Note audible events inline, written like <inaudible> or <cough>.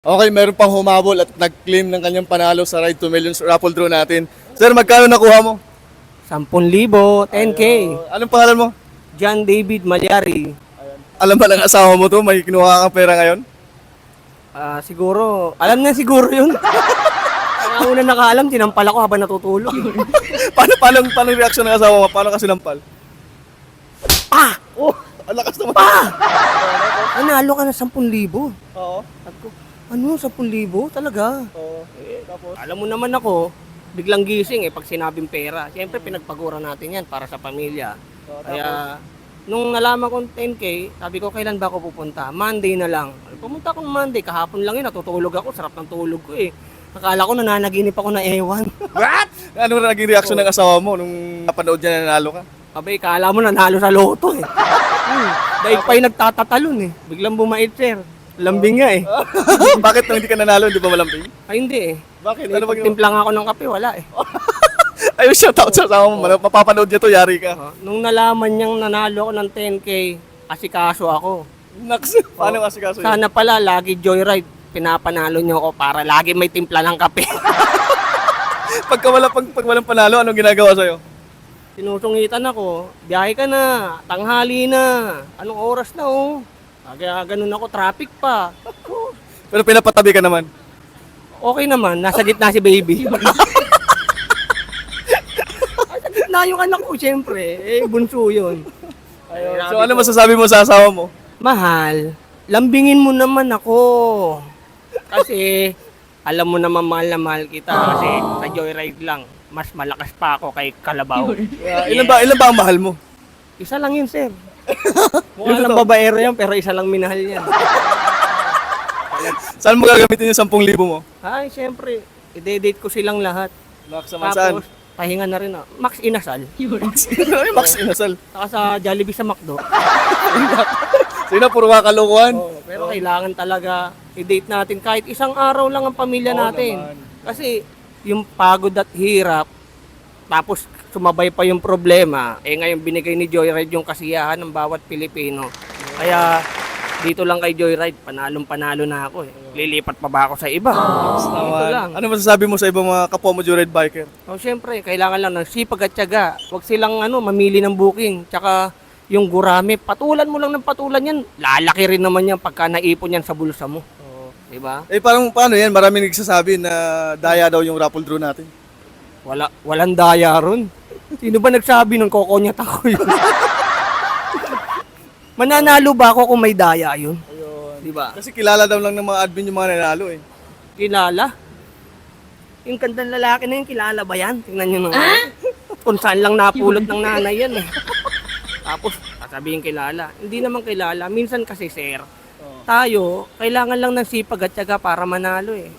Okay, meron pang humabol at nag-claim ng kanyang panalo sa Ride to Millions raffle draw natin. Sir, magkano nakuha mo? 10,000, 10K. Uh, anong pangalan mo? John David Malyari. Alam ba ng asawa mo to? May kinuha kang pera ngayon? Ah, siguro, alam na siguro yun. <laughs> Kaya una nakaalam, tinampal ako habang natutulog. <laughs> paano, paano, paano yung reaction ng asawa mo? Paano ka sinampal? pa! Oh, ang lakas naman. Nanalo ka na 10,000. Oo. Sabi ko, ano, 10,000? Talaga? Oo. Tapos? Alam mo naman ako, biglang gising eh pag sinabing pera. Siyempre pinagpagura natin yan para sa pamilya. Oo, Kaya nung nalaman kong 10K, sabi ko kailan ba ako pupunta? Monday na lang. Pumunta ako ng Monday, kahapon lang yun, natutulog ako, sarap ng tulog ko eh. Akala ko nananaginip ako na ewan. <laughs> What? Ano na naging reaction ng asawa mo nung napanood niya na nanalo ka? Abay, kala mo nanalo sa loto eh. Hmm, <laughs> Dahil pa yung nagtatatalon eh. Biglang bumait sir. Lambing nga eh. <laughs> Bakit nung hindi ka nanalo, hindi ba malambing? Ay hindi eh. Bakit? Ano ba Timplang ako ng kape, wala eh. <laughs> Ayun, shout out sa asawa mo. Mapapanood niya to, yari ka. Oh, Nung nalaman niyang nanalo ako ng 10K, asikaso ako. Naks, paano kasi kaso yun? Sana pala lagi joyride, pinapanalo niyo ako para lagi may timpla ng kape. <laughs> Pagka wala, pag, pag walang panalo, anong ginagawa sa'yo? Sinusungitan ako, biyahe ka na, tanghali na, anong oras na oh. Kaya ganun ako, traffic pa. <laughs> Pero pinapatabi ka naman. Okay naman, nasa gitna si baby. <laughs> nasa gitna yung anak ko, syempre. Eh, bunso yun. Ayun. So ano masasabi mo sa asawa mo? Mahal, lambingin mo naman ako. Kasi, alam mo naman mahal na mahal kita kasi sa joyride lang, mas malakas pa ako kay Kalabaw. Uh, ilan ba ilan ba ang mahal mo? Isa lang yun, sir. Mukha lang babaero yan, pero isa lang minahal yan. <laughs> Saan mo gagamitin yung 10,000 mo? Ay, syempre, i-date ko silang lahat. Max naman saan? Tapos, pahinga na rin. ah. Max Inasal. Ay, Max inasal. Saka sa Jollibee sa McDo. <laughs> Sino puro kakalokohan? Oo, pero kailangan talaga i-date natin kahit isang araw lang ang pamilya natin. naman. Kasi yung pagod at hirap, tapos sumabay pa yung problema, eh ngayon binigay ni Joyride yung kasiyahan ng bawat Pilipino. Kaya dito lang kay Joyride, panalong panalo na ako eh. Lilipat pa ba ako sa iba? Naman. lang. Ano masasabi mo sa ibang mga kapwa mo joyride biker? O syempre, kailangan lang ng sipag at tiyaga. Huwag silang ano, mamili ng booking. Tsaka yung gurami, patulan mo lang ng patulan yan. Lalaki rin naman yan pagka naipon yan sa bulsa mo. Diba? Eh parang paano yan? Maraming nagsasabi na daya daw yung raffle draw natin. Wala, walang daya ron. Sino ba nagsabi ng kokonyat ako yun? <laughs> Mananalo ba ako kung may daya yun? Ayun. Di ba? Kasi kilala daw lang ng mga admin yung mga nanalo eh. Kilala? Yung kandang lalaki na yun, kilala ba yan? Tingnan nyo naman. <laughs> Kung saan lang napulot ng nanay yan eh. Tapos, sasabihin kilala. Hindi naman kilala. Minsan kasi, sir, tayo, kailangan lang ng sipag at tiyaga para manalo eh.